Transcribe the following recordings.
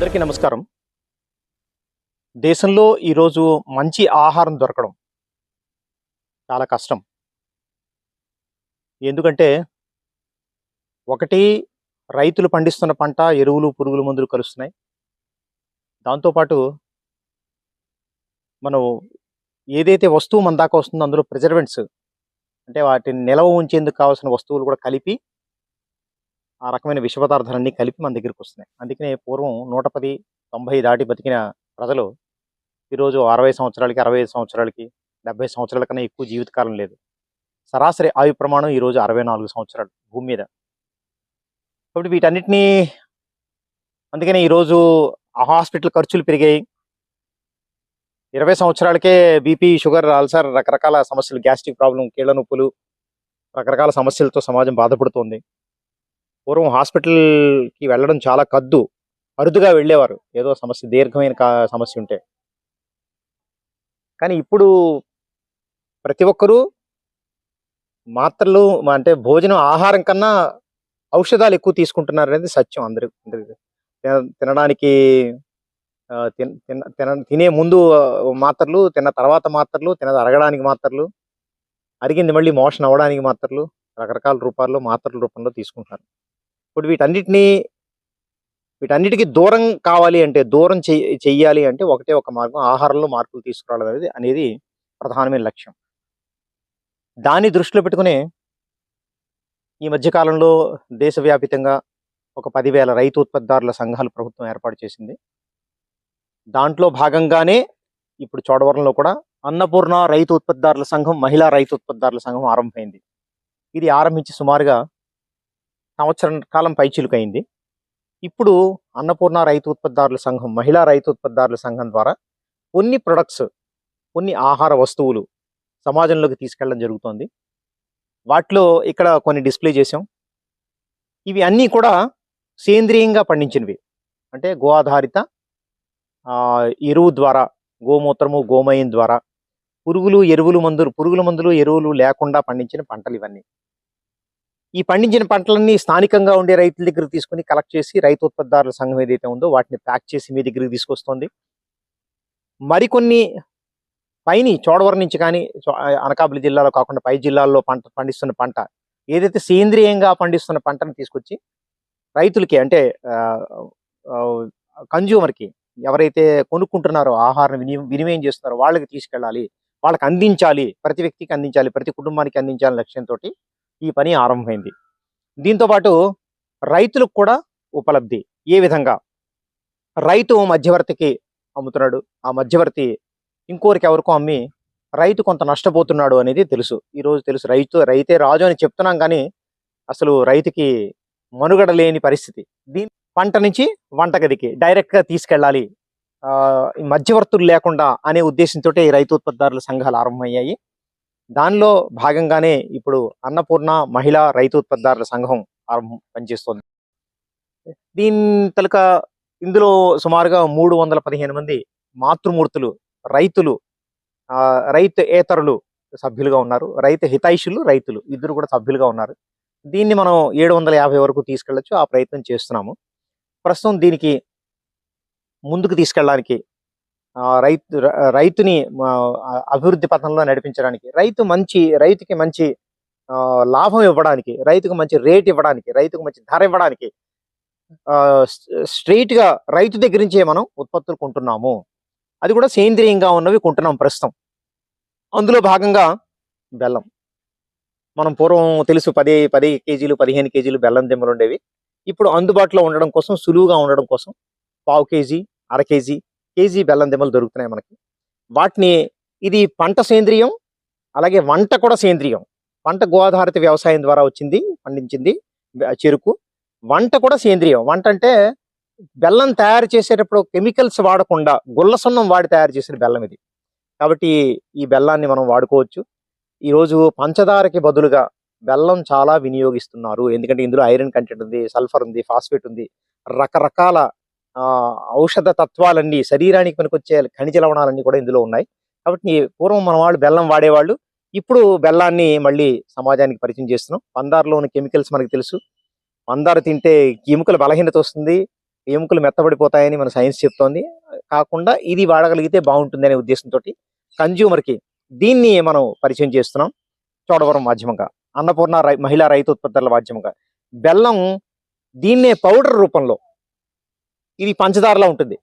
అందరికీ నమస్కారం. దేశంలో ఈరోజు మంచి ఆహారం దొరకడం చాలా కష్టం. ఎందుకంటే ఒకటి రైతులు పండిస్తున్న పంట ఎరువులు పురుగుల మందులు కలుస్తున్నాయి. దాంతోపాటు మనం ఏదైతే వస్తువు మన దాకా వస్తుందో అందులో ప్రిజర్వెంట్స్ అంటే వాటిని నిల్వ ఉంచేందుకు కావాల్సిన వస్తువులు కూడా కలిపి ఆ రకమైన విష పదార్థాలన్నీ కలిపి మన దగ్గరికి వస్తున్నాయి. అందుకనే పూర్వం నూట పది తొంభై దాటి బతికిన ప్రజలు ఈరోజు అరవై సంవత్సరాలకి అరవై ఐదు సంవత్సరాలకి డెబ్బై సంవత్సరాల కన్నా ఎక్కువ జీవితకాలం లేదు. సరాసరి ఆయు ప్రమాణం ఈరోజు అరవై నాలుగు సంవత్సరాలు భూమి మీద. కాబట్టి వీటన్నిటినీ అందుకనే ఈరోజు ఆ హాస్పిటల్ ఖర్చులు పెరిగాయి. ఇరవై సంవత్సరాలకే బీపీ షుగర్ అల్సర్ రకరకాల సమస్యలు గ్యాస్ట్రిక్ ప్రాబ్లం కీళ్ళ నొప్పులు రకరకాల సమస్యలతో సమాజం బాధపడుతోంది. పూర్వం హాస్పిటల్కి వెళ్ళడం చాలా కద్దు. అరుదుగా వెళ్ళేవారు. ఏదో సమస్య దీర్ఘమైన సమస్య ఉంటే. కానీ ఇప్పుడు ప్రతి ఒక్కరూ మాత్రలు అంటే భోజనం ఆహారం కన్నా ఔషధాలు ఎక్కువ తీసుకుంటున్నారు అనేది సత్యం అందరి తిన- తినడానికి తిన- తిన- తిన- తినే ముందు మాత్రలు తిన్న తర్వాత మాత్రలు తిన అరగడానికి మాత్రలు అరిగింది మళ్ళీ మోషన్ అవ్వడానికి మాత్రలు రకరకాల రూపాల్లో మాత్రల రూపంలో తీసుకుంటున్నారు. ఇప్పుడు వీటన్నిటిని వీటన్నిటికీ దూరం కావాలి అంటే దూరం చెయ్యాలి అంటే ఒకటే ఒక మార్గం ఆహారంలో మార్పులు తీసుకురావడం అనేది అనేది ప్రధానమైన లక్ష్యం. దాన్ని దృష్టిలో పెట్టుకునే ఈ మధ్యకాలంలో దేశవ్యాపితంగా ఒక పదివేల రైతు ఉత్పత్తిదారుల సంఘాలు ప్రభుత్వం ఏర్పాటు చేసింది. దాంట్లో భాగంగానే ఇప్పుడు చోడవరంలో కూడా అన్నపూర్ణ రైతు ఉత్పత్తిదారుల సంఘం మహిళా రైతు ఉత్పత్తిదారుల సంఘం ఆరంభమైంది. ఇది ఆరంభించి సుమారుగా సంవత్సరం కాలం పైచిలుకైంది. ఇప్పుడు అన్నపూర్ణ రైతు ఉత్పత్తిదారుల సంఘం మహిళా రైతు ఉత్పత్తిదారుల సంఘం ద్వారా కొన్ని ప్రొడక్ట్స్ కొన్ని ఆహార వస్తువులు సమాజంలోకి తీసుకెళ్ళడం జరుగుతోంది. వాటిలో ఇక్కడ కొన్ని డిస్ప్లే చేసాం ఇవి అన్నీ కూడా సేంద్రియంగా పండించినవి. అంటే గో ఆధారిత ఎరువు ద్వారా గోమూత్రము గోమయం ద్వారా పురుగులు ఎరువులు మందులు పురుగుల మందులు ఎరువులు లేకుండా పండించిన పంటలు ఇవన్నీ. ఈ పండించిన పంటలన్నీ స్థానికంగా ఉండే రైతుల దగ్గర తీసుకుని కలెక్ట్ చేసి రైతు ఉత్పత్తిదారుల సంఘం ఏదైతే ఉందో వాటిని ప్యాక్ చేసి మీ దగ్గరికి తీసుకొస్తుంది. మరికొన్ని పైని చోడవరం నుంచి కానీ అనకాపల్లి జిల్లాలో కాకుండా పై జిల్లాల్లో పంట పండిస్తున్న పంట ఏదైతే సేంద్రియంగా పండిస్తున్న పంటను తీసుకొచ్చి రైతులకి అంటే కన్జ్యూమర్కి ఎవరైతే కొనుక్కుంటున్నారో ఆహారం వినియోగం వినిమయం చేస్తున్నారో వాళ్ళకి తీసుకెళ్ళాలి. వాళ్ళకి అందించాలి. ప్రతి వ్యక్తికి అందించాలి. ప్రతి కుటుంబానికి అందించాలని లక్ష్యంతో ఈ పని ఆరంభమైంది. దీంతో పాటు రైతులకు కూడా ఉపలబ్ధి. ఏ విధంగా? రైతు మధ్యవర్తికి అమ్ముతున్నాడు. ఆ మధ్యవర్తి ఇంకోరికి ఎవరికో అమ్మి రైతు కొంత నష్టపోతున్నాడు అనేది తెలుసు. ఈ రోజు తెలుసు. రైతు రైతే రాజు అని చెప్తున్నాం కానీ అసలు రైతుకి మనుగడ లేని పరిస్థితి. దీని పంట నుంచి వంటగదికి డైరెక్ట్గా తీసుకెళ్ళాలి. ఆ, ఈ మధ్యవర్తులు లేకుండా అనే ఉద్దేశంతో ఈ రైతు ఉత్పత్తిదారుల సంఘాలు ఆరంభమయ్యాయి. దానిలో భాగంగానే ఇప్పుడు అన్నపూర్ణ మహిళా రైతు ఉత్పత్తిదారుల సంఘం ఆరంభం పనిచేస్తోంది. దీని తలక ఇందులో సుమారుగా మూడు వందల పదిహేను మంది మాతృమూర్తులు రైతులు ఆ, రైతు ఏతరులు సభ్యులుగా ఉన్నారు. రైతు హితైషులు రైతులు ఇద్దరు కూడా సభ్యులుగా ఉన్నారు. దీన్ని మనం ఏడు వందల యాభై వరకు తీసుకెళ్ళొచ్చు ఆ ప్రయత్నం చేస్తున్నాము. ప్రస్తుతం దీనికి ముందుకు తీసుకెళ్ళడానికి రైతు రైతుని అభివృద్ధి పథంలో నడిపించడానికి రైతు మంచి రైతుకి మంచి ఆ, లాభం ఇవ్వడానికి రైతుకు మంచి రేట్ ఇవ్వడానికి రైతుకు మంచి ధర ఇవ్వడానికి స్ట్రైట్గా రైతు దగ్గర నుంచే మనం ఉత్పత్తులు కొంటున్నాము. అది కూడా సేంద్రియంగా ఉన్నవి కొంటున్నాం ప్రస్తుతం. అందులో భాగంగా బెల్లం. మనం పూర్వం తెలుసు పది పది కేజీలు పదిహేను కేజీలు బెల్లం దిమ్మలు ఉండేవి. ఇప్పుడు అందుబాటులో ఉండడం కోసం సులువుగా ఉండడం కోసం పావు కేజీ అర కేజీ కేజీ బెల్లం దిమ్మలు దొరుకుతున్నాయి మనకి. వాటిని ఇది పంట సేంద్రియం అలాగే వంట కూడా సేంద్రియం. పంట గోధారిత వ్యవసాయం ద్వారా వచ్చింది పండించింది చెరుకు. వంట కూడా సేంద్రియం. వంట అంటే బెల్లం తయారు చేసేటప్పుడు కెమికల్స్ వాడకుండా గుల్ల సున్నం వాడి తయారు చేసిన బెల్లం ఇది. కాబట్టి ఈ బెల్లాన్ని మనం వాడుకోవచ్చు. ఈరోజు పంచదారకి బదులుగా బెల్లం చాలా వినియోగిస్తున్నారు. ఎందుకంటే ఇందులో ఐరన్ కంటెంట్ ఉంది సల్ఫర్ ఉంది ఫాస్ఫేట్ ఉంది. రకరకాల ఔషధ తత్వాలన్నీ శరీరానికి పనికొచ్చే ఖనిజ లవణాలన్నీ కూడా ఇందులో ఉన్నాయి. కాబట్టి పూర్వం మన వాళ్ళు బెల్లం వాడేవాళ్ళు ఇప్పుడు బెల్లాన్ని మళ్ళీ సమాజానికి పరిచయం చేస్తున్నాం. పందారులో ఉన్న కెమికల్స్ మనకి తెలుసు. పందారు తింటే ఎముకల బలహీనత వస్తుంది ఎముకలు మెత్తబడిపోతాయని మన సైన్స్ చెప్తోంది. కాకుండా ఇది వాడగలిగితే బాగుంటుంది అనే ఉద్దేశంతో కి దీన్ని మనం పరిచయం చేస్తున్నాం. చోడవరం మాధ్యమంగా అన్నపూర్ణ రై మహిళా రైతు ఉత్పత్తుల మాధ్యమంగా బెల్లం దీన్నే పౌడర్ రూపంలో ఇది పంచదారలా ఉంటుంది.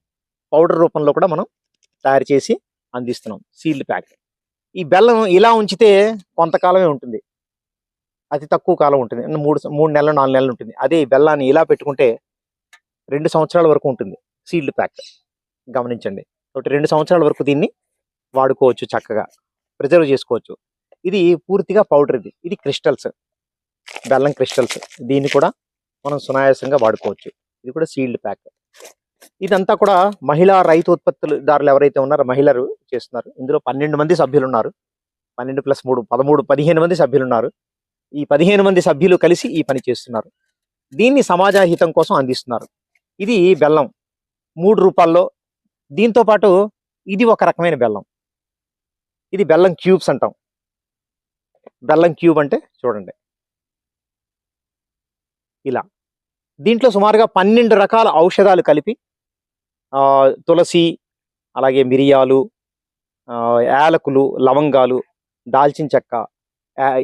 పౌడర్ రూపంలో కూడా మనం తయారు చేసి అందిస్తున్నాం. సీల్డ్ ప్యాక్ ఈ బెల్లం ఇలా ఉంచితే కొంతకాలమే ఉంటుంది. అతి తక్కువ కాలం ఉంటుంది. మూడు మూడు నెలలు నాలుగు నెలలు ఉంటుంది. అదే ఈ బెల్లాన్ని ఇలా పెట్టుకుంటే రెండు సంవత్సరాల వరకు ఉంటుంది సీల్డ్ ప్యాక్ గమనించండి. కాబట్టి రెండు సంవత్సరాల వరకు దీన్ని వాడుకోవచ్చు చక్కగా. ప్రిజర్వ్ చేసుకోవచ్చు. ఇది పూర్తిగా పౌడర్ ఇది. ఇది క్రిస్టల్స్. బెల్లం క్రిస్టల్స్. దీన్ని కూడా మనం సునాయాసంగా వాడుకోవచ్చు. ఇది కూడా సీల్డ్ ప్యాక్ ఇదంతా కూడా మహిళా రైతు ఉత్పత్తిదారులు ఎవరైతే ఉన్నారో మహిళలు చేస్తున్నారు. ఇందులో పన్నెండు మంది సభ్యులు ఉన్నారు పన్నెండు ప్లస్ మూడు పదమూడు పదిహేను మంది సభ్యులు ఉన్నారు ఈ పదిహేను మంది సభ్యులు కలిసి ఈ పని చేస్తున్నారు. దీన్ని సమాజ హితం కోసం అందిస్తున్నారు. ఇది బెల్లం. మూడు రూపాయల్లో దీంతో పాటు ఇది ఒక రకమైన బెల్లం. ఇది బెల్లం క్యూబ్స్ అంటాం. బెల్లం క్యూబ్ అంటే చూడండి. ఇలా. దీంట్లో సుమారుగా పన్నెండు రకాల ఔషధాలు కలిపి తులసి అలాగే మిరియాలు ఆ, యాలకులు లవంగాలు దాల్చిన చెక్క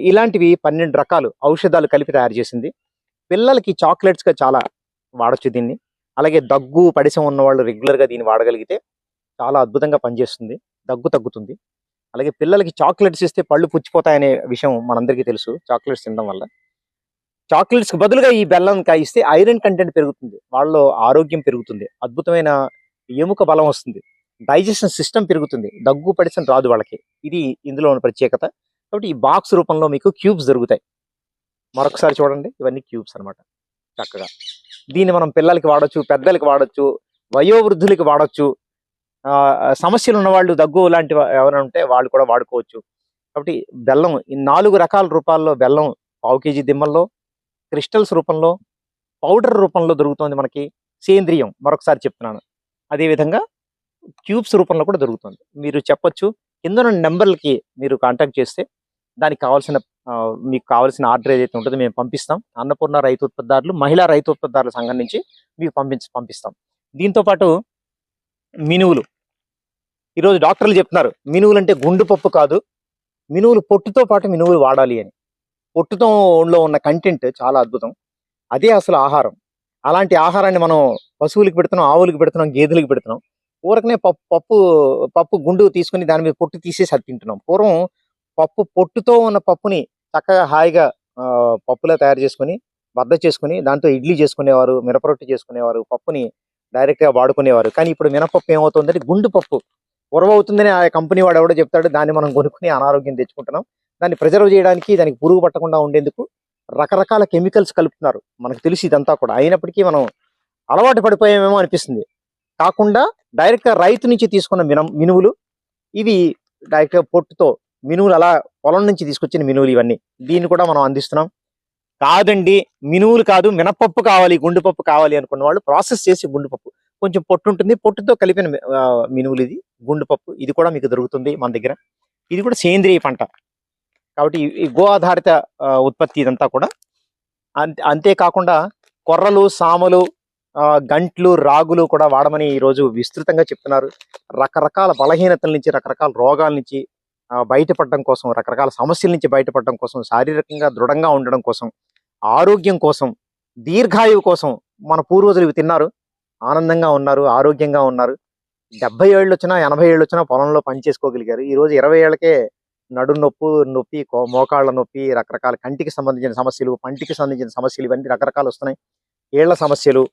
ఇలాంటివి పన్నెండు రకాలు ఔషధాలు కలిపి తయారు చేసింది. పిల్లలకి చాక్లెట్స్గా చాలా వాడచ్చు దీన్ని. అలాగే దగ్గు పడిసం ఉన్న వాళ్ళు రెగ్యులర్గా దీన్ని వాడగలిగితే చాలా అద్భుతంగా పనిచేస్తుంది. దగ్గు తగ్గుతుంది. అలాగే పిల్లలకి చాక్లెట్స్ ఇస్తే పళ్ళు పుచ్చిపోతాయనే విషయం మనందరికీ తెలుసు. చాక్లెట్స్ తినడం వల్ల. చాక్లెట్స్కి బదులుగా ఈ బెల్లం కాయిస్తే ఐరన్ కంటెంట్ పెరుగుతుంది. వాళ్ళలో ఆరోగ్యం పెరుగుతుంది. అద్భుతమైన ఎముక బలం వస్తుంది. డైజెషన్ సిస్టమ్ పెరుగుతుంది. దగ్గు పడిసిన రాదు వాళ్ళకి. ఇది ఇందులో ఉన్న ప్రత్యేకత. కాబట్టి ఈ బాక్స్ రూపంలో మీకు క్యూబ్స్ దొరుకుతాయి. మరొకసారి చూడండి. ఇవన్నీ క్యూబ్స్ అన్నమాట. చక్కగా. దీన్ని మనం పిల్లలకి వాడొచ్చు పెద్దలకి వాడొచ్చు వయోవృద్ధులకి వాడొచ్చు. ఆ, సమస్యలు ఉన్న వాళ్ళు దగ్గు లాంటి ఎవరైనా ఉంటే వాళ్ళు కూడా వాడుకోవచ్చు. కాబట్టి బెల్లం ఈ నాలుగు రకాల రూపాల్లో బెల్లం పావు కేజీ దిమ్మల్లో క్రిస్టల్స్ రూపంలో పౌడర్ రూపంలో దొరుకుతుంది మనకి సేంద్రియం మరొకసారి చెప్తున్నాను. అదేవిధంగా క్యూబ్స్ రూపంలో కూడా దొరుకుతుంది. మీరు చెప్పొచ్చు కింద ఉన్న నెంబర్లకి మీరు కాంటాక్ట్ చేస్తే దానికి కావాల్సిన మీకు కావాల్సిన ఆర్డర్ ఏదైతే ఉంటుందో మేము పంపిస్తాం. అన్నపూర్ణ రైతు ఉత్పత్తిదారులు మహిళా రైతు ఉత్పత్తిదారుల సంఘం నుంచి మీకు పంపించి పంపిస్తాం. దీంతో పాటు మినువులు. ఈరోజు డాక్టర్లు చెప్తున్నారు మినువులు అంటే గుండు పప్పు కాదు మినువులు పొట్టుతో పాటు మినువులు వాడాలి అని. పొట్టుతంలో ఉన్న కంటెంట్ చాలా అద్భుతం. అదే అసలు ఆహారం. అలాంటి ఆహారాన్ని మనం పశువులకు పెడుతున్నాం ఆవులకు పెడుతున్నాం గేదెలకు పెడుతున్నాం. ఊరకనే పప్పు పప్పు పప్పు గుండు తీసుకుని దాని మీద పొట్టు తీసేసి అది తింటున్నాం. పూర్వం పప్పు పొట్టుతో ఉన్న పప్పుని చక్కగా హాయిగా ఆ, పప్పులా తయారు చేసుకుని బద్ద చేసుకుని దాంతో ఇడ్లీ చేసుకునేవారు మినపరొట్టి చేసుకునేవారు పప్పుని డైరెక్ట్గా వాడుకునేవారు. కానీ ఇప్పుడు మినపప్పు ఏమవుతుందంటే గుండు పప్పు ఉరవవుతుందని ఆ కంపెనీ వాడు ఎవడో చెప్తాడు దాన్ని మనం కొనుక్కుని అనారోగ్యం తెచ్చుకుంటున్నాం. దాన్ని ప్రిజర్వ్ చేయడానికి దానికి పురుగు పట్టకుండా ఉండేందుకు రకరకాల కెమికల్స్ కలుపుతున్నారు. మనకు తెలిసి ఇదంతా కూడా. అయినప్పటికీ మనం అలవాటు పడిపోయామేమో అనిపిస్తుంది. కాకుండా డైరెక్ట్గా రైతు నుంచి తీసుకున్న మిన మినువులు ఇవి డైరెక్ట్గా పొట్టుతో మినువులు అలా పొలం నుంచి తీసుకొచ్చిన మినువులు ఇవన్నీ. దీన్ని కూడా మనం అందిస్తున్నాం. కాదండి మినువులు కాదు మినపప్పు కావాలి గుండు పప్పు కావాలి అనుకున్న వాళ్ళు ప్రాసెస్ చేసి గుండు పప్పు కొంచెం పొట్టు ఉంటుంది. పొట్టుతో కలిపిన మినువులు ఇది గుండుపప్పు. ఇది కూడా మీకు దొరుకుతుంది మన దగ్గర. ఇది కూడా సేంద్రియ పంట. కాబట్టి ఈ- గో ఆధారిత ఉత్పత్తి ఇదంతా కూడా. అంతే అంతేకాకుండా కొర్రలు సామలు ఆ, గంట్లు రాగులు కూడా వాడమని ఈ రోజు విస్తృతంగా చెప్తున్నారు. రకరకాల బలహీనతల నుంచి రకరకాల రోగాల నుంచి బయటపడడం కోసం రకరకాల సమస్యల నుంచి బయటపడడం కోసం శారీరకంగా దృఢంగా ఉండడం కోసం ఆరోగ్యం కోసం దీర్ఘాయువు కోసం మన పూర్వజులు ఇవి తిన్నారు. ఆనందంగా ఉన్నారు ఆరోగ్యంగా ఉన్నారు. డెబ్బై ఏళ్ళు వచ్చినా ఎనభై ఏళ్ళు వచ్చినా పొలంలో పని చేసుకోగలిగారు. ఈ రోజు ఇరవై ఏళ్ళకే నడు నొప్పు నొప్పి మోకాళ్ళ నొప్పి రకరకాల కంటికి సంబంధించిన సమస్యలు పంటికి సంబంధించిన సమస్యలు ఇవన్నీ రకరకాలు వస్తున్నాయి. ఏళ్ళ సమస్యలు.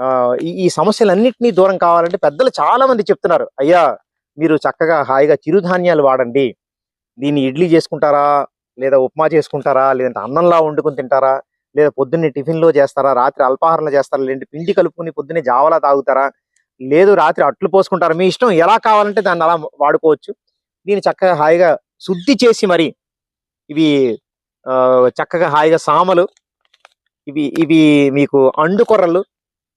ఆ, ఈ సమస్యలన్నింటినీ దూరం కావాలంటే పెద్దలు చాలా మంది చెప్తున్నారు. అయ్యా మీరు చక్కగా హాయిగా చిరుధాన్యాలు వాడండి. దీన్ని ఇడ్లీ చేసుకుంటారా? లేదా ఉప్మా చేసుకుంటారా? లేదంటే అన్నంలా వండుకొని తింటారా? లేదా పొద్దున్నే టిఫిన్లో చేస్తారా? రాత్రి అల్పాహారంలో చేస్తారా? లేదంటే పిండి కలుపుకుని పొద్దున్నే జావలా తాగుతారా? లేదు రాత్రి అట్లు పోసుకుంటారా? మీ ఇష్టం ఎలా కావాలంటే దాన్ని అలా వాడుకోవచ్చు. దీన్ని చక్కగా హాయిగా శుద్ధి చేసి మరి ఇవి చక్కగా హాయిగా సామలు ఇవి ఇవి మీకు అండు కొర్రలు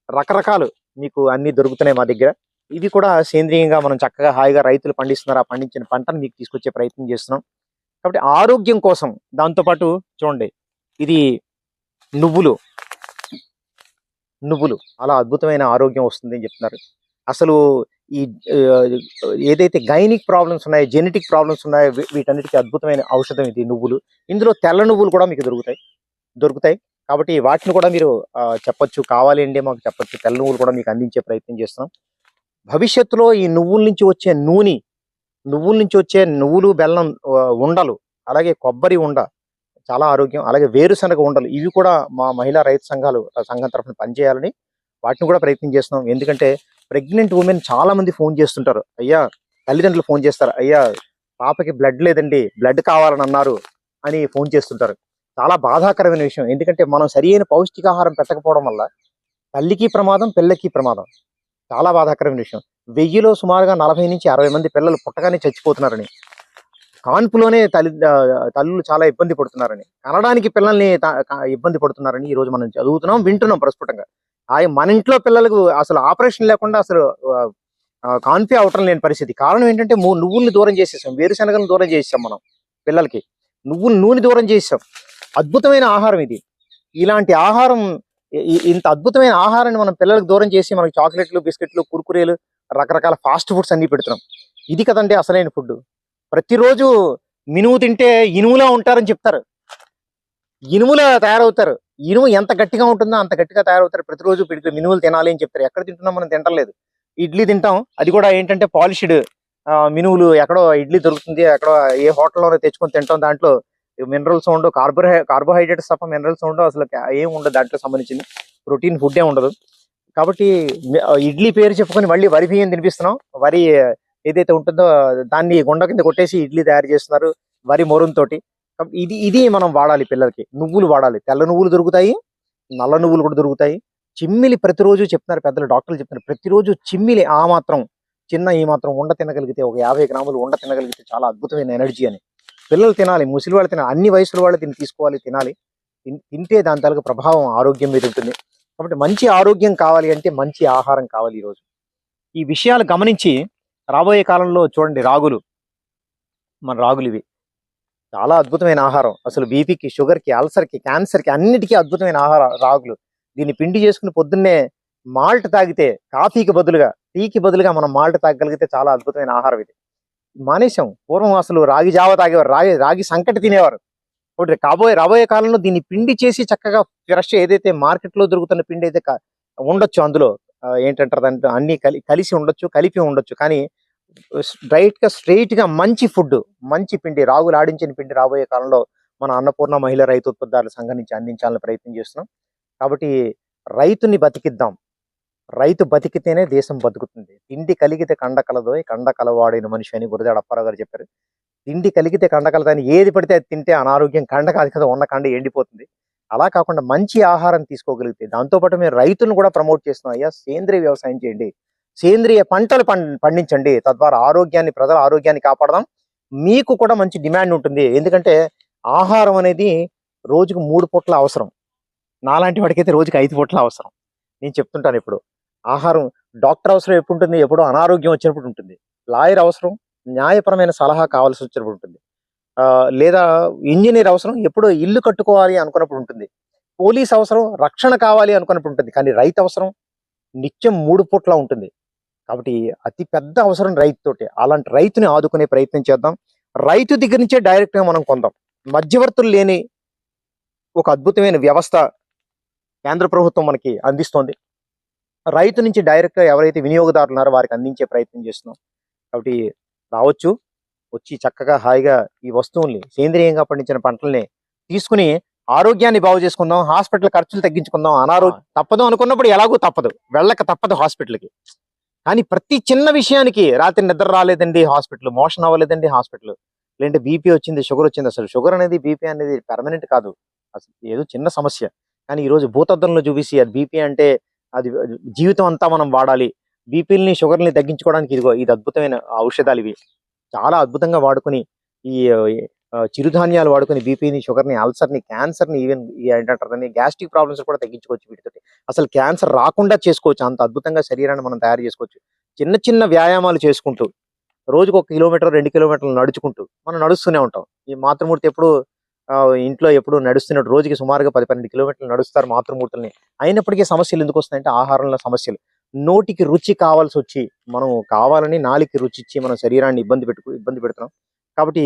రకరకాలు మీకు అన్ని దొరుకుతున్నాయి మా దగ్గర. ఇవి కూడా సేంద్రియంగా మనం చక్కగా హాయిగా రైతులు పండిస్తున్నారు. ఆ పండించిన పంటను మీకు తీసుకొచ్చే ప్రయత్నం చేస్తున్నాం. కాబట్టి ఆరోగ్యం కోసం దాంతోపాటు చూడండి ఇది నువ్వులు. నువ్వులు. అలా అద్భుతమైన ఆరోగ్యం వస్తుంది అని చెప్తున్నారు. అసలు ఈ ఏదైతే గైనిక్ ప్రాబ్లమ్స్ ఉన్నాయో జెనెటిక్ ప్రాబ్లమ్స్ ఉన్నాయో వీటన్నిటికీ అద్భుతమైన ఔషధం ఇది నువ్వులు. ఇందులో తెల్ల నువ్వులు కూడా మీకు దొరుకుతాయి. దొరుకుతాయి. కాబట్టి వాటిని కూడా మీరు చెప్పచ్చు చెప్పొచ్చు. కావాలి అండి మాకు చెప్పొచ్చు. తెల్ల నువ్వులు కూడా మీకు అందించే ప్రయత్నం చేస్తున్నాం. భవిష్యత్తులో ఈ నువ్వుల నుంచి వచ్చే నూనె నువ్వుల నుంచి వచ్చే నువ్వులు బెల్లం ఉండలు అలాగే కొబ్బరి ఉండ చాలా ఆరోగ్యం. అలాగే వేరుశనగ ఉండలు ఇవి కూడా మా మహిళా రైతు సంఘాలు సంఘం తరఫున పనిచేయాలని వాటిని కూడా ప్రయత్నం చేస్తున్నాం. ఎందుకంటే ప్రెగ్నెంట్ ఉమెన్ చాలా మంది ఫోన్ చేస్తుంటారు. అయ్యా తల్లిదండ్రులు ఫోన్ చేస్తారు. అయ్యా పాపకి బ్లడ్ లేదండి బ్లడ్ కావాలని అన్నారు అని ఫోన్ చేస్తుంటారు. చాలా బాధాకరమైన విషయం. ఎందుకంటే మనం సరి అయిన పౌష్టికాహారం పెట్టకపోవడం వల్ల తల్లికి ప్రమాదం పిల్లకి ప్రమాదం. చాలా బాధాకరమైన విషయం. వెయ్యిలో సుమారుగా నలభై నుంచి అరవై మంది పిల్లలు పుట్టగానే చచ్చిపోతున్నారని. కాన్పులోనే తల్లి తల్లులు చాలా ఇబ్బంది పడుతున్నారని. కనడానికి పిల్లల్ని ఇబ్బంది పడుతున్నారని ఈ రోజు మనం చదువుతున్నాం వింటున్నాం ప్రస్ఫుటంగా. ఆయన మన ఇంట్లో పిల్లలకు అసలు ఆపరేషన్ లేకుండా అసలు కాన్ఫీ అవటం లేని పరిస్థితి. కారణం ఏంటంటే నువ్వుల్ని దూరం చేసేసాం వేరుశనగలను దూరం చేసేసాం మనం పిల్లలకి. నువ్వు నూనె దూరం చేసాం అద్భుతమైన ఆహారం ఇది. ఇలాంటి ఆహారం ఇంత అద్భుతమైన ఆహారాన్ని మనం పిల్లలకు దూరం చేసి మనకి చాక్లెట్లు బిస్కెట్లు కుర్కురేలు రకరకాల ఫాస్ట్ ఫుడ్స్ అన్ని పెడుతున్నాం. ఇది కదండి అసలైన ఫుడ్. ప్రతిరోజు మినుము తింటే ఇనుములా ఉంటారని చెప్తారు. ఇనుములా తయారవుతారు. ఇనుము ఎంత గట్టిగా ఉంటుందో అంత గట్టిగా తయారవుతారు. ప్రతిరోజు పిడికి మినుములు తినాలి అని చెప్తారు. ఎక్కడ తింటున్నాం మనం తింటలేదు. ఇడ్లీ తింటాం. అది కూడా ఏంటంటే పాలిష్డ్ మినువులు ఎక్కడో ఇడ్లీ దొరుకుతుంది. ఎక్కడో ఏ హోటల్లోనో తెచ్చుకొని తింటాం. దాంట్లో మినరల్స్ ఉండవు. కార్బోహై కార్బోహైడ్రేట్స్ తప్ప మినరల్స్ ఉండవు. అసలు ఏం ఉండదు దాంట్లో సంబంధించింది. ప్రోటీన్ ఫుడ్ ఏ ఉండదు. కాబట్టి ఇడ్లీ పేరు చెప్పుకొని మళ్ళీ వరి బియ్యం తినిపిస్తున్నాం. వరి ఏదైతే ఉంటుందో దాన్ని గుండ కింద కొట్టేసి ఇడ్లీ తయారు చేస్తున్నారు. వరి మొరంతోటి ఇది ఇది మనం వాడాలి పిల్లలకి. నువ్వులు వాడాలి. తెల్ల నువ్వులు దొరుకుతాయి నల్ల నువ్వులు కూడా దొరుకుతాయి. చిమ్మిలి ప్రతిరోజు చెప్తున్నారు పెద్దలు డాక్టర్లు చెప్తున్నారు. ప్రతిరోజు చిమ్మిలి ఆ మాత్రం చిన్న ఈ మాత్రం ఉండ తినగలిగితే ఒక యాభై గ్రాములు ఉండ తినగలిగితే చాలా అద్భుతమైన ఎనర్జీ అని. పిల్లలు తినాలి ముసలి వాళ్ళు తినాలి అన్ని వయసుల వాళ్ళు దీన్ని తీసుకోవాలి తినాలి. తింటే దాని తాలూకు ప్రభావం ఆరోగ్యం మీద ఉంటుంది. కాబట్టి మంచి ఆరోగ్యం కావాలి అంటే మంచి ఆహారం కావాలి ఈరోజు. ఈ విషయాలు గమనించి రాబోయే కాలంలో చూడండి రాగులు. మన రాగులు ఇవి. చాలా అద్భుతమైన ఆహారం. అసలు బీపీకి షుగర్కి అల్సర్కి క్యాన్సర్కి అన్నిటికీ అద్భుతమైన ఆహార రాగులు. దీన్ని పిండి చేసుకుని పొద్దున్నే మాల్ట్ తాగితే కాఫీకి బదులుగా టీకి బదులుగా మనం మాల్ట్ తాగగలిగితే చాలా అద్భుతమైన ఆహారం ఇది. మానేశాం. పూర్వం అసలు రాగి జావ తాగేవారు. రాగి రాగి సంకటి తినేవారు. ఒకటి కాబోయే రాబోయే కాలంలో దీన్ని పిండి చేసి చక్కగా ఫ్రెష్ ఏదైతే మార్కెట్లో దొరుకుతున్న పిండి అయితే ఉండొచ్చు అందులో. ఏంటంటారు దాంట్లో అన్ని కలి కలిసి ఉండొచ్చు కలిపి ఉండొచ్చు. కానీ స్ట్రైట్గా స్ట్రైట్గా మంచి ఫుడ్ మంచి పిండి రాగులు ఆడించిన పిండి రాబోయే కాలంలో మన అన్నపూర్ణ మహిళా రైతు ఉత్పత్తిదారుల సంఘం నుంచి అందించాలని ప్రయత్నం చేస్తున్నాం. కాబట్టి రైతుని బతికిద్దాం. రైతు బతికితేనే దేశం బతుకుతుంది. తిండి కలిగితే కండ కలదో కండ మనిషి అని గురజాడ అప్పారావు గారు చెప్పారు. తిండి కలిగితే కండ కలదని ఏది పడితే అది తింటే అనారోగ్యం కండ కాదు కదా ఉన్న కండ ఎండిపోతుంది. అలా కాకుండా మంచి ఆహారం తీసుకోగలిగితే దాంతోపాటు మేము రైతులను కూడా ప్రమోట్ చేస్తున్నాం. అయ్యా సేంద్రియ వ్యవసాయం చేయండి. సేంద్రియ పంటలు పం- పండించండి. తద్వారా ఆరోగ్యాన్ని ప్రజల ఆరోగ్యాన్ని కాపాడదాం. మీకు కూడా మంచి డిమాండ్ ఉంటుంది. ఎందుకంటే ఆహారం అనేది రోజుకు మూడు పూట్ల అవసరం. నాలాంటి వాడికైతే రోజుకి ఐదు పూట్ల అవసరం. నేను చెప్తుంటాను ఇప్పుడు. ఆహారం డాక్టర్ అవసరం ఎప్పుడు ఉంటుంది ఎప్పుడో అనారోగ్యం వచ్చినప్పుడు ఉంటుంది. లాయర్ అవసరం న్యాయపరమైన సలహా కావాల్సి వచ్చినప్పుడు ఉంటుంది. లేదా ఇంజనీర్ అవసరం ఎప్పుడో ఇల్లు కట్టుకోవాలి అనుకున్నప్పుడు ఉంటుంది. పోలీస్ అవసరం రక్షణ కావాలి అనుకున్నప్పుడు ఉంటుంది. కానీ రైతు అవసరం నిత్యం మూడు పూట్ల ఉంటుంది. కాబట్టి అతి పెద్ద అవసరం రైతుతోటి. అలాంటి రైతుని ఆదుకునే ప్రయత్నం చేద్దాం. రైతు దగ్గర నుంచే డైరెక్ట్గా మనం కొందాం. మధ్యవర్తులు లేని ఒక అద్భుతమైన వ్యవస్థ కేంద్ర ప్రభుత్వం మనకి అందిస్తోంది. రైతు నుంచి డైరెక్ట్గా ఎవరైతే వినియోగదారులు ఉన్నారో వారికి అందించే ప్రయత్నం చేస్తున్నాం. కాబట్టి రావచ్చు. వచ్చి చక్కగా హాయిగా ఈ వస్తువుల్ని సేంద్రియంగా పండించిన పంటల్ని తీసుకుని ఆరోగ్యాన్ని బాగు చేసుకుందాం. హాస్పిటల్ ఖర్చులు తగ్గించుకుందాం. అనారోగ్యం తప్పదు అనుకున్నప్పుడు ఎలాగో తప్పదు. వెళ్ళక తప్పదు హాస్పిటల్కి. కానీ ప్రతి చిన్న విషయానికి రాత్రి నిద్ర రాలేదండి హాస్పిటల్ మోషన్ అవ్వలేదండి హాస్పిటల్. లేదంటే బీపీ వచ్చింది షుగర్ వచ్చింది. అసలు షుగర్ అనేది బీపీ అనేది పెర్మనెంట్ కాదు. అసలు ఏదో చిన్న సమస్య. కానీ ఈ రోజు భూతద్దంలో చూపిసి అది బీపీ అంటే అది జీవితం అంతా మనం వాడాలి. బీపీలని షుగర్ని తగ్గించుకోవడానికి ఇదిగో ఇది అద్భుతమైన ఔషధాలు ఇవి. చాలా అద్భుతంగా వాడుకొని ఈ చిరుధాన్యాలు వాడుకొని బీపీని షుగర్ని అల్సర్ని క్యాన్సర్ని ఈవెన్ ఏంటంటారు గ్యాస్ట్రిక్ ప్రాబ్లమ్స్ కూడా తగ్గించుకోవచ్చు వీటితోటి అసలు క్యాన్సర్ రాకుండా చేసుకోవచ్చు. అంత అద్భుతంగా శరీరాన్ని మనం తయారు చేసుకోవచ్చు. చిన్న చిన్న వ్యాయామాలు చేసుకుంటూ రోజుకు ఒక కిలోమీటర్ రెండు కిలోమీటర్లు నడుచుకుంటూ మనం నడుస్తూనే ఉంటాం. ఈ మాతృమూర్తి ఎప్పుడు ఇంట్లో ఎప్పుడు నడుస్తున్నట్టు రోజుకి సుమారుగా పది పన్నెండు కిలోమీటర్లు నడుస్తారు మాతృమూర్తుల్ని. అయినప్పటికీ సమస్యలు ఎందుకు వస్తాయంటే ఆహారంలో సమస్యలు. నోటికి రుచి కావాల్సి వచ్చి మనం కావాలని నాలికి రుచి ఇచ్చి మన శరీరాన్ని ఇబ్బంది పెట్టుకు ఇబ్బంది పెడుతున్నాం. కాబట్టి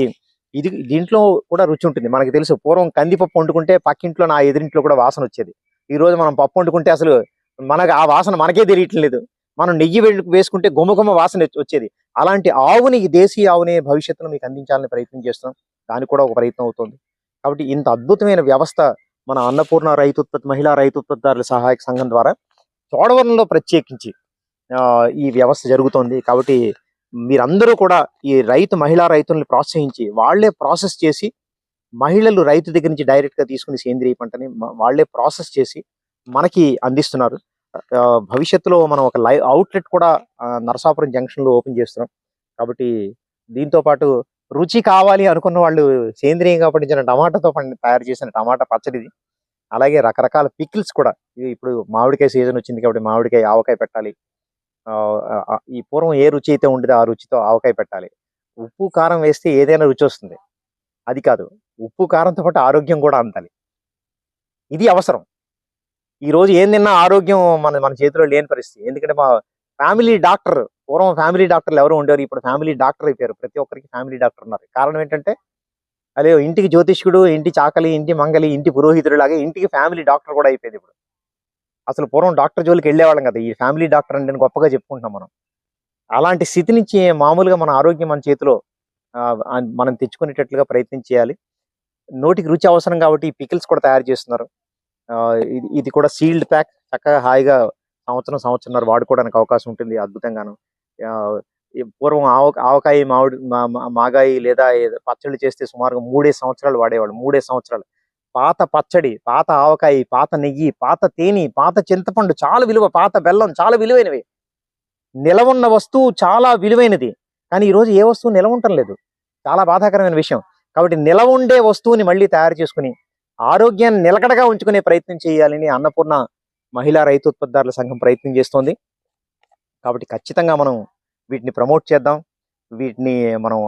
ఇది దీంట్లో కూడా రుచి ఉంటుంది. మనకి తెలుసు పూర్వం కందిపప్పు వండుకుంటే పక్కింట్లో నా ఎదురింట్లో కూడా వాసన వచ్చేది. ఈ రోజు మనం పప్పు వండుకుంటే అసలు మనకు ఆ వాసన మనకే తెలియట్లేదు మనం నెయ్యి వేసుకుంటే గుమ్మగుమ్మ వాసన వచ్చేది. అలాంటి ఆవుని దేశీయ ఆవుని భవిష్యత్తులో మీకు అందించాలని ప్రయత్నం చేస్తున్నాం. దానికి కూడా ఒక ప్రయత్నం అవుతుంది. కాబట్టి ఇంత అద్భుతమైన వ్యవస్థ మన అన్నపూర్ణ రైతు ఉత్పత్తి మహిళా రైతు ఉత్పత్తిదారుల సహాయక సంఘం ద్వారా చోడవరంలో ప్రత్యేకించి ఈ వ్యవస్థ జరుగుతోంది. కాబట్టి మీరందరూ కూడా ఈ రైతు మహిళా రైతుల్ని ప్రోత్సహించి వాళ్ళే ప్రాసెస్ చేసి మహిళలు రైతు దగ్గర నుంచి డైరెక్ట్గా తీసుకుని సేంద్రియ పంటని వాళ్ళే వాళ్ళే ప్రాసెస్ చేసి మనకి అందిస్తున్నారు. భవిష్యత్తులో మనం ఒక లైవ్ అవుట్లెట్ కూడా నరసాపురం జంక్షన్లో ఓపెన్ చేస్తున్నాం. కాబట్టి దీంతో పాటు రుచి కావాలి అనుకున్న వాళ్ళు సేంద్రియంగా పండించిన టమాటాతో పండి తయారు చేసిన టమాటా పచ్చడిది అలాగే రకరకాల పికిల్స్ కూడా ఇప్పుడు మామిడికాయ సీజన్ వచ్చింది కాబట్టి మామిడికాయ ఆవకాయ పెట్టాలి ఈ పూర్వం ఏ రుచి అయితే ఉండేదో ఆ రుచితో ఆవకాయ పెట్టాలి. ఉప్పు కారం వేస్తే ఏదైనా రుచి వస్తుంది. అది కాదు. ఉప్పు కారంతో పాటు ఆరోగ్యం కూడా అందాలి. ఇది అవసరం. ఈరోజు ఏం తిన్నా ఆరోగ్యం మన మన చేతిలో లేని పరిస్థితి. ఎందుకంటే మా ఫ్యామిలీ డాక్టర్ పూర్వం ఫ్యామిలీ డాక్టర్లు ఎవరు ఉండేవారు. ఇప్పుడు ఫ్యామిలీ డాక్టర్ అయిపోయారు. ప్రతి ఒక్కరికి ఫ్యామిలీ డాక్టర్ ఉన్నారు. కారణం ఏంటంటే అదే ఇంటికి జ్యోతిష్కుడు ఇంటి చాకలి ఇంటి మంగలి ఇంటి పురోహితుడు లాగా ఇంటికి ఫ్యామిలీ డాక్టర్ కూడా అయిపోయింది ఇప్పుడు. అసలు పూర్వం డాక్టర్ జోలికి వెళ్ళేవాళ్ళం కదా ఈ ఫ్యామిలీ డాక్టర్ అంటే గొప్పగా చెప్పుకుంటున్నాం మనం. అలాంటి స్థితి నుంచి మామూలుగా మన ఆరోగ్యం మన చేతిలో మనం తెచ్చుకునేటట్లుగా ప్రయత్నం చేయాలి. నోటికి రుచి అవసరం కాబట్టి పికిల్స్ కూడా తయారు చేస్తున్నారు. ఆ, ఇది ఇది కూడా సీల్డ్ ప్యాక్ చక్కగా హాయిగా సంవత్సరం సంవత్సరంన్నర వాడుకోవడానికి అవకాశం ఉంటుంది అద్భుతంగాను. ఆ, ఈ పూర్వం ఆవ ఆవకాయ మామిడి మా- మాగాయి లేదా పచ్చళ్ళు చేస్తే సుమారుగా మూడే సంవత్సరాలు వాడేవాళ్ళు మూడే సంవత్సరాలు. పాత పచ్చడి పాత ఆవకాయ పాత నెయ్యి పాత తేనె పాత చింతపండు చాలా విలువ పాత బెల్లం చాలా విలువైనవి. నిలవున్న వస్తువు చాలా విలువైనది. కానీ ఈరోజు ఏ వస్తువు నిలవ లేదు. చాలా బాధాకరమైన విషయం. కాబట్టి నిలవ ఉండే వస్తువుని మళ్ళీ తయారు చేసుకుని ఆరోగ్యాన్ని నిలకడగా ఉంచుకునే ప్రయత్నం చేయాలని అన్నపూర్ణ మహిళా రైతు ఉత్పత్తిదారుల సంఘం ప్రయత్నం చేస్తోంది. కాబట్టి ఖచ్చితంగా మనం వీటిని ప్రమోట్ చేద్దాం. వీటిని మనం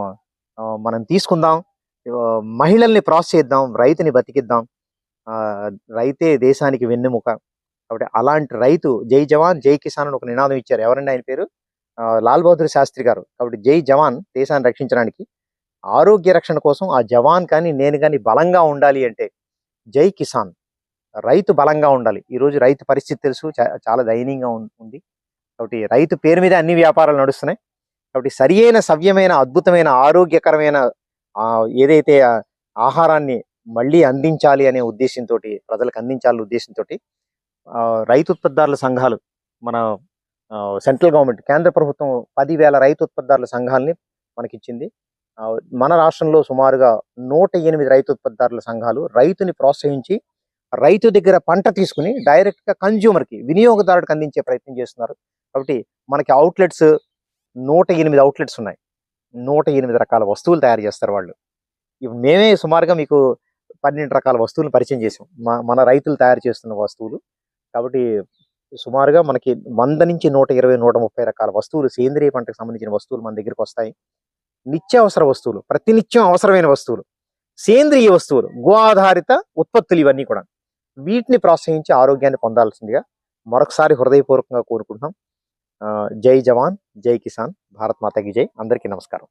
మనం తీసుకుందాం. మహిళల్ని ప్రోత్సహిద్దాం రైతుని బతికిద్దాం. రైతే దేశానికి వెన్నెముక. కాబట్టి అలాంటి రైతు జై జవాన్ జై కిసాన్ అని ఒక నినాదం ఇచ్చారు. ఎవరండి ఆయన పేరు? లాల్ బహదూర్ శాస్త్రి గారు. కాబట్టి జై జవాన్ దేశాన్ని రక్షించడానికి ఆరోగ్య రక్షణ కోసం ఆ జవాన్ కానీ నేను కానీ బలంగా ఉండాలి అంటే జై కిసాన్. రైతు బలంగా ఉండాలి. ఈ రోజు రైతు పరిస్థితి తెలుసు. చాలా దయనీయంగా ఉం- ఉంది. కాబట్టి రైతు పేరు మీద అన్ని వ్యాపారాలు నడుస్తున్నాయి. కాబట్టి సరియైన సవ్యమైన అద్భుతమైన ఆరోగ్యకరమైన ఏదైతే ఆహారాన్ని మళ్ళీ అందించాలి అనే ఉద్దేశంతో ప్రజలకు అందించాలనే ఉద్దేశంతో రైతు ఉత్పత్తిదారుల సంఘాలు మన సెంట్రల్ గవర్నమెంట్ కేంద్ర ప్రభుత్వం పదివేల రైతు ఉత్పత్తిదారుల సంఘాలని మనకిచ్చింది. మన రాష్ట్రంలో సుమారుగా నూట ఎనిమిది రైతు ఉత్పత్తిదారుల సంఘాలు రైతుని ప్రోత్సహించి రైతు దగ్గర పంట తీసుకుని డైరెక్ట్గా కన్జ్యూమర్కి వినియోగదారుడికి అందించే ప్రయత్నం చేస్తున్నారు. కాబట్టి మనకి అవుట్లెట్స్ నూట ఎనిమిది అవుట్లెట్స్ ఉన్నాయి. నూట ఎనిమిది రకాల వస్తువులు తయారు చేస్తారు వాళ్ళు. ఇవి మేమే సుమారుగా మీకు పన్నెండు రకాల వస్తువులు పరిచయం చేసాం. మా మన రైతులు తయారు చేస్తున్న వస్తువులు. కాబట్టి సుమారుగా మనకి వంద నుంచి నూట ఇరవై నూట ముప్పై రకాల వస్తువులు సేంద్రియ పంటకు సంబంధించిన వస్తువులు మన దగ్గరికి వస్తాయి. నిత్యావసర వస్తువులు ప్రతినిత్యం అవసరమైన వస్తువులు సేంద్రియ వస్తువులు గో ఆధారిత ఉత్పత్తులు ఇవన్నీ కూడా. వీటిని ప్రోత్సహించి ఆరోగ్యాన్ని పొందాల్సిందిగా మరొకసారి హృదయపూర్వకంగా కోరుకుంటున్నాం. ఆ, జై జవాన్ జై కిసాన్ భారత్ మాతకి జై అందరికీ నమస్కారం